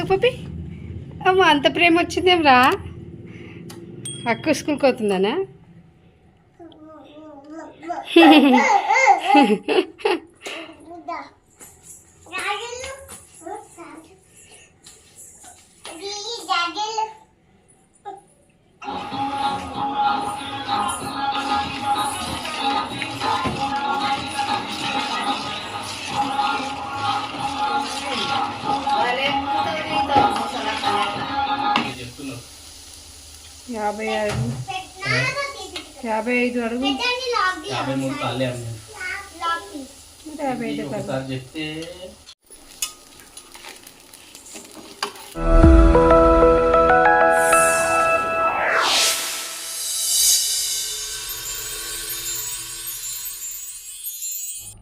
అక్క పప్పి అమ్మ అంత ప్రేమ వచ్చిందేం రా అక్క స్కూల్కి పోతుందనా? యాభై ఐదు. యాభై ఐదు అడుగు. యాభై మూడు కాళ్ళే అమ్మాయి నూట యాభై ఐదు కాదు. ఒకసారి చెప్తే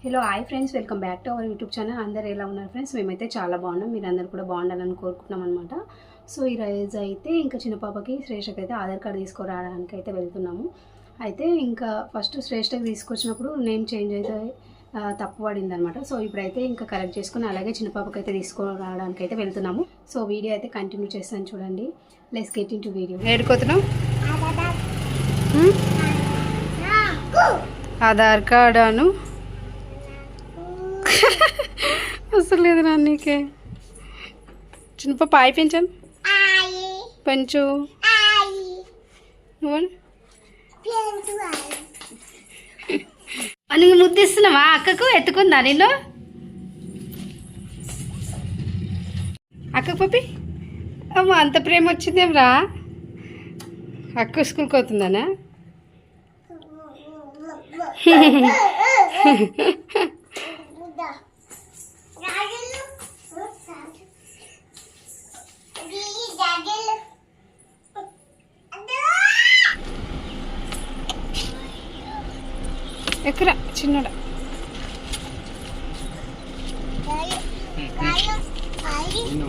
hello hi friends welcome back to our YouTube channel అందరు ఎలా ఉన్నారు ఫ్రెండ్స్ మేమైతే చాలా బాగున్నాం. మీరు అందరు కూడా బాగుండాలని కోరుకుంటున్నాం అనమాట సో ఈ రోజు అయితే ఇంకా చిన్న పాపకి శ్రేష్ఠకి అయితే ఆధార్ కార్డు తీసుకురావడానికి అయితే వెళ్తున్నాము. అయితే ఇంకా ఫస్ట్ శ్రేష్ఠకి తీసుకొచ్చినప్పుడు నేమ్ చేంజ్ అయితే తప్పు పడింది అనమాట సో ఇప్పుడైతే ఇంకా కరెక్ట్ చేసుకుని అలాగే చిన్న పాపకి అయితే తీసుకురావడానికి అయితే వెళ్తున్నాము. సో వీడియో అయితే కంటిన్యూ చేస్తాను చూడండి. Let's get into video ఏడుకోతున్నాం ఆధార్ కార్డు అను. వస్తలేదు నా నీకే. చిన్నప పాయి పెంచాను పెంచు. నువ్వు? ముద్దిస్తున్నావా? అక్కకు ఎత్తుకుందా నిన్ను? అక్కకు పప్పి. అమ్మ అంత ప్రేమ వచ్చిందేం రా అక్క స్కూల్కి పోతుందనా? ఎక్కరా చిన్నడా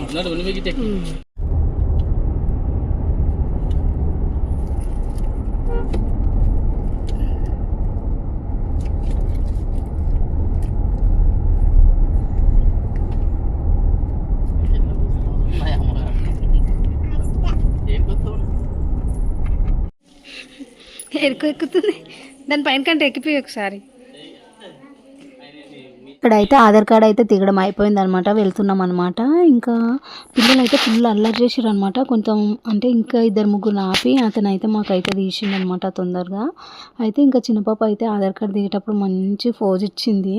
ఉన్నాడు ఉన్ని మిగితే ఏం కొత్త ఎరుకు ఎక్కుతుంది దాని పైన కంటే ఎక్కిపోయి ఒకసారి. ఇక్కడైతే ఆధార్ కార్డ్ అయితే దిగడం అయిపోయింది అనమాట వెళ్తున్నాం అనమాట ఇంకా పిల్లలు అయితే ఫుల్ అల్లరి చేసారు అనమాట కొంచెం అంటే ఇంకా ఇద్దరు ముగ్గురు ఆపి అతను అయితే మాకైతే తీసిండు అనమాట తొందరగా. అయితే ఇంకా చిన్నపాప అయితే ఆధార్ కార్డ్ దిగేటప్పుడు మంచి ఫోజ్ ఇచ్చింది.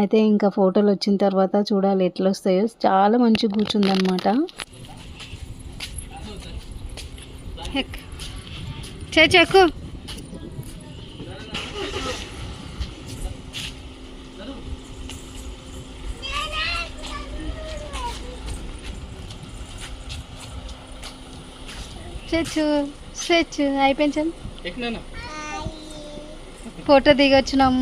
అయితే ఇంకా ఫోటోలు వచ్చిన తర్వాత చూడాలి ఎట్లా వస్తాయో చాలా మంచిగా కూర్చుంది అనమాట చెక్కు స్ట్రెచ్. స్ట్రెచ్ ఎక్కునానా ఫోటో దిగొచ్చినాం.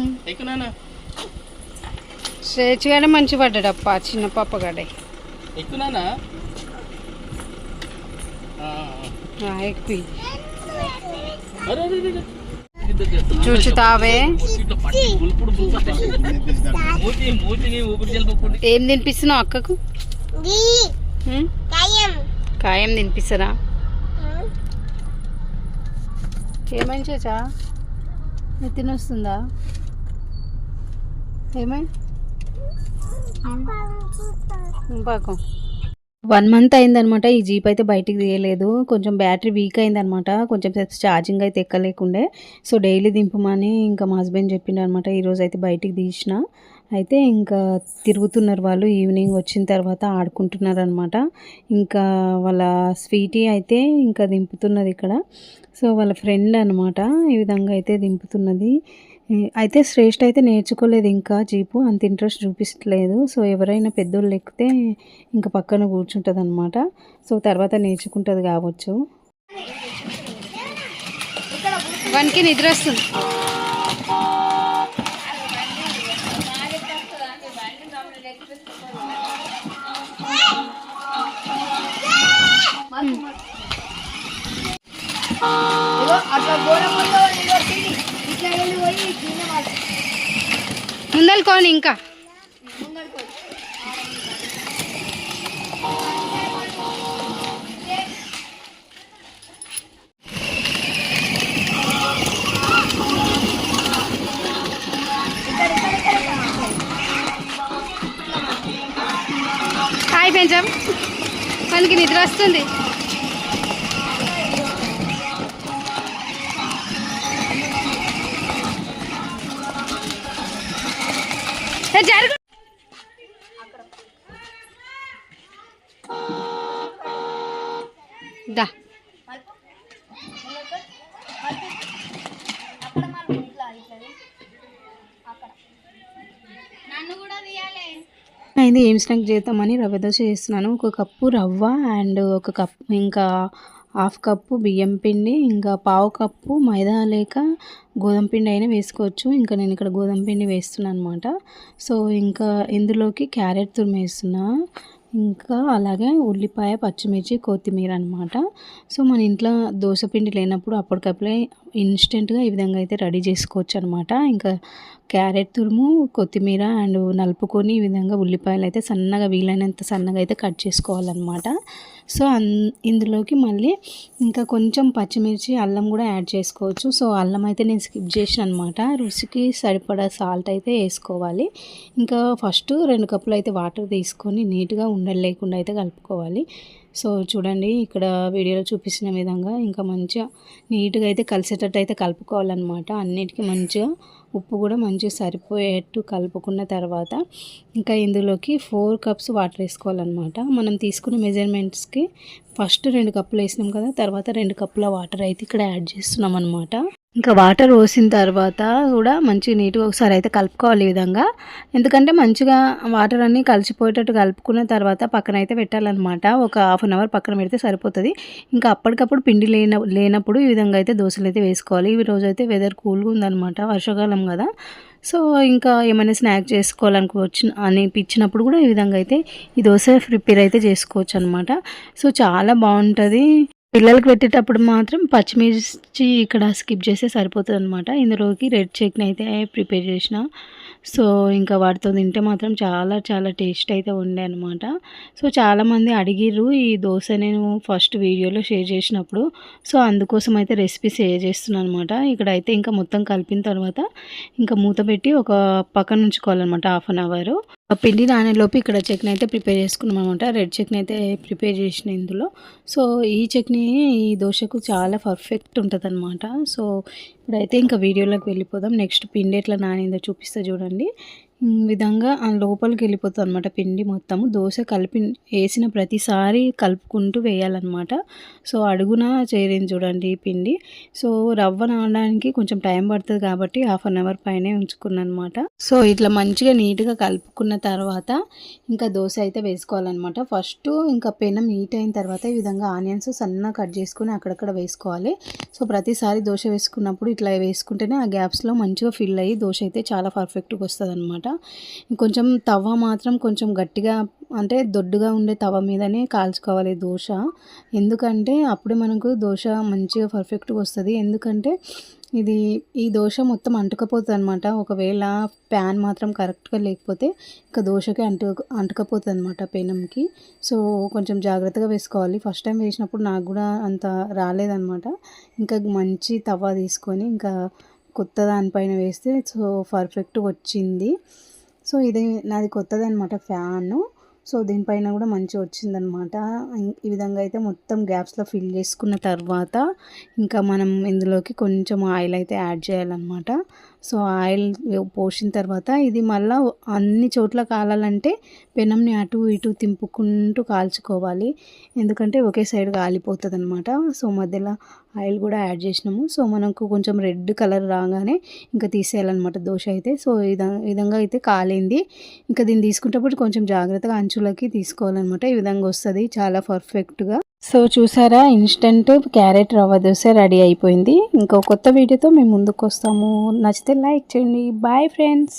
స్ట్రెచ్ గానే మంచి పడ్డాడు అప్ప చిన్న పాప గడే. ఎక్కునానా ఎక్కువ. చూచుతావే. ఏం తినిపిస్తున్నావు అక్కకు? కాయం తినిపిస్తారా? ఏమైంది చేచా? నెత్తిన వస్తుందా ఏమైంది? పాకం. వన్ మంత్ అయిందనమాట ఈ జీప్ అయితే బయటికి తీయలేదు. కొంచెం బ్యాటరీ వీక్ అయిందనమాట కొంచెం సేపు ఛార్జింగ్ అయితే ఎక్కలేకుండే. సో డైలీ దింపమని ఇంకా మా హస్బెండ్ చెప్పిండు అనమాట ఈరోజు అయితే బయటికి తీసిన. అయితే ఇంకా తిరుగుతున్నారు వాళ్ళు ఈవినింగ్ వచ్చిన తర్వాత ఆడుకుంటున్నారు అనమాట ఇంకా వాళ్ళ స్వీటీ అయితే ఇంకా దింపుతున్నది ఇక్కడ. సో వాళ్ళ ఫ్రెండ్ అనమాట ఈ విధంగా అయితే దింపుతున్నది. అయితే శ్రేష్ఠ అయితే నేర్చుకోలేదు ఇంకా జీపు అంత ఇంట్రెస్ట్ చూపించట్లేదు సో ఎవరైనా పెద్దోళ్ళు ఎక్కితే ఇంకా పక్కన కూర్చుంటుంది అనమాట సో తర్వాత నేర్చుకుంటుంది కావచ్చు. వానికి నిద్ర వస్తుంది అట్లా గోడ ఇంకా. హాయ్ పెంచాం మనకి నిద్ర వస్తుంది. దా. అయితే ఏం స్నాక్ చేద్దామని రవ్వ దోశ చేస్తున్నాను. ఒక కప్పు రవ్వ అండ్ ఒక కప్ ఇంకా హాఫ్ కప్పు బియ్యం పిండి ఇంకా పావు కప్పు మైదా లేక గోధుమ పిండి అయినా వేసుకోవచ్చు. ఇంకా నేను ఇక్కడ గోధుమ పిండి వేస్తున్నాను అనమాట సో ఇంకా ఇందులోకి క్యారెట్ తురిమేస్తున్నా ఇంకా అలాగే ఉల్లిపాయ పచ్చిమిర్చి కొత్తిమీర అనమాట సో మన ఇంట్లో దోశ పిండి లేనప్పుడు అప్పటికప్పుడే ఇన్స్టెంట్గా ఈ విధంగా అయితే రెడీ చేసుకోవచ్చు అనమాట ఇంకా క్యారెట్ తురుము కొత్తిమీర అండ్ నలుపుకొని ఈ విధంగా ఉల్లిపాయలు అయితే సన్నగా వీలైనంత సన్నగా అయితే కట్ చేసుకోవాలన్నమాట సో అన్ ఇందులోకి మళ్ళీ ఇంకా కొంచెం పచ్చిమిర్చి అల్లం కూడా యాడ్ చేసుకోవచ్చు. సో అల్లం అయితే నేను స్కిప్ చేసిన అనమాట రుచికి సరిపడా సాల్ట్ అయితే వేసుకోవాలి. ఇంకా ఫస్ట్ రెండు కప్పులు అయితే వాటర్ తీసుకొని నీట్గా ఉండలు లేకుండా అయితే కలుపుకోవాలి. సో చూడండి ఇక్కడ వీడియోలో చూపించిన విధంగా ఇంకా మంచిగా నీట్గా అయితే కలిసేటట్టు అయితే కలుపుకోవాలన్నమాట. అన్నిటికీ మంచిగా ఉప్పు కూడా మంచిగా సరిపోయేట్టు కలుపుకున్న తర్వాత ఇంకా ఇందులోకి ఫోర్ కప్స్ వాటర్ వేసుకోవాలన్నమాట. మనం తీసుకున్న మెజర్మెంట్స్కి ఫస్ట్ రెండు కప్పులు వేసినాం కదా తర్వాత రెండు కప్పుల వాటర్ అయితే ఇక్కడ యాడ్ చేస్తున్నాం అనమాట ఇంకా వాటర్ పోసిన తర్వాత కూడా మంచి నీట్గా ఒకసారి అయితే కలుపుకోవాలి ఈ విధంగా. ఎందుకంటే మంచిగా వాటర్ అన్నీ కలిసిపోయేటట్టు కలుపుకున్న తర్వాత పక్కన అయితే పెట్టాలన్నమాట. ఒక హాఫ్ అన్ అవర్ పక్కన పెడితే సరిపోతుంది. ఇంకా అప్పటికప్పుడు పిండి లేన లేనప్పుడు ఈ విధంగా అయితే దోశలు అయితే వేసుకోవాలి. ఈ రోజు అయితే వెదర్ కూల్గా ఉందన్నమాట వర్షాకాలం కదా. సో ఇంకా ఏమైనా స్నాక్ చేసుకోవాలనుకోవచ్చు అనిపించినప్పుడు కూడా ఈ విధంగా అయితే ఈ దోశ ప్రిపేర్ అయితే చేసుకోవచ్చు అనమాట సో చాలా బాగుంటుంది. పిల్లలకి పెట్టేటప్పుడు మాత్రం పచ్చిమిర్చి ఇక్కడ స్కిప్ చేస్తే సరిపోతుంది అనమాట ఇందులోకి రెడ్ చట్నీ అయితే ప్రిపేర్ చేసిన. సో ఇంకా వాటితో తింటే మాత్రం చాలా చాలా టేస్ట్ అయితే ఉండే అనమాట సో చాలామంది అడిగిర్రు ఈ దోశ నేను ఫస్ట్ వీడియోలో షేర్ చేసినప్పుడు. సో అందుకోసం అయితే రెసిపీ షేర్ చేస్తున్నాను అనమాట ఇక్కడ అయితే ఇంకా మొత్తం కలిపిన తర్వాత ఇంకా మూత పెట్టి ఒక పక్కన ఉంచుకోవాలన్నమాట హాఫ్ అన్ అవర్. పిండి నానేలోపు ఇక్కడ చట్నీ అయితే ప్రిపేర్ చేసుకున్నాం అనమాట రెడ్ చట్నీ అయితే ప్రిపేర్ చేసిన ఇందులో. సో ఈ చట్నీ ఈ దోశకు చాలా పర్ఫెక్ట్ ఉంటుంది అనమాట సో ఇప్పుడైతే ఇంకా వీడియోలోకి వెళ్ళిపోదాం. నెక్స్ట్ పిండి ఎట్లా నానిందో చూపిస్తా చూడండి. విధంగా ఆ లోపలికి వెళ్ళిపోతుంది అనమాట పిండి మొత్తము. దోశ కలిపి వేసిన ప్రతిసారి కలుపుకుంటూ వేయాలన్నమాట. సో అడుగున చేరింది చూడండి ఈ పిండి. సో రవ్వ నానడానికి కొంచెం టైం పడుతుంది కాబట్టి హాఫ్ అన్ అవర్ పైనే ఉంచుకున్నాను అనమాట సో ఇట్లా మంచిగా నీట్గా కలుపుకున్న తర్వాత ఇంకా దోశ అయితే వేసుకోవాలన్నమాట. ఫస్ట్ ఇంకా పెనం హీట్ అయిన తర్వాత ఈ విధంగా ఆనియన్స్ సన్నగా కట్ చేసుకుని అక్కడక్కడ వేసుకోవాలి. సో ప్రతిసారి దోశ వేసుకున్నప్పుడు ఇట్లా వేసుకుంటేనే ఆ గ్యాప్స్లో మంచిగా ఫిల్ అయ్యి దోశ అయితే చాలా పర్ఫెక్ట్గా వస్తుంది అనమాట కొంచెం తవ్వ మాత్రం కొంచెం గట్టిగా అంటే దొడ్డుగా ఉండే తవ మీదనే కాల్చుకోవాలి దోశ. ఎందుకంటే అప్పుడే మనకు దోశ మంచిగా పర్ఫెక్ట్గా వస్తుంది. ఎందుకంటే ఇది ఈ దోశ మొత్తం అంటుకపోతుంది అనమాట ఒకవేళ ప్యాన్ మాత్రం కరెక్ట్గా లేకపోతే ఇంకా దోశకి అంటు అంటుకపోతుంది అనమాట పెనంకి. సో కొంచెం జాగ్రత్తగా వేసుకోవాలి. ఫస్ట్ టైం వేసినప్పుడు నాకు కూడా అంత రాలేదనమాట ఇంకా మంచి తవ్వ తీసుకొని ఇంకా కొత్త దానిపైన వేస్తే సో పర్ఫెక్ట్ వచ్చింది. సో ఇది నాది కొత్తది అనమాట ఫ్యాను. సో దీనిపైన కూడా మంచిగా వచ్చిందనమాట ఈ విధంగా అయితే మొత్తం గ్యాప్స్లో ఫిల్ చేసుకున్న తర్వాత ఇంకా మనం ఇందులోకి కొంచెం ఆయిల్ అయితే యాడ్ చేయాలన్నమాట. సో ఆయిల్ పోసిన తర్వాత ఇది మళ్ళీ అన్ని చోట్ల కాలాలంటే పెనంని అటు ఇటు తింపుకుంటూ కాల్చుకోవాలి. ఎందుకంటే ఒకే సైడ్ కాలిపోతుంది అనమాట సో మధ్యలో ఆయిల్ కూడా యాడ్ చేసినాము. సో మనకు కొంచెం రెడ్ కలర్ రాగానే ఇంకా తీసేయాలన్నమాట దోశ అయితే. సో ఈ విధంగా అయితే కాలింది. ఇంకా దీన్ని తీసుకునేటప్పుడు కొంచెం జాగ్రత్తగా అంచులకి తీసుకోవాలన్నమాట. ఈ విధంగా వస్తుంది. చాలా పర్ఫెక్ట్గా. సో చూసారా instant carrot rava dosa ready అయిపోయింది. ఇంకో కొత్త వీడియోతో మేము ముందుకు వస్తాము నచ్చితే లైక్ చేయండి. Bye friends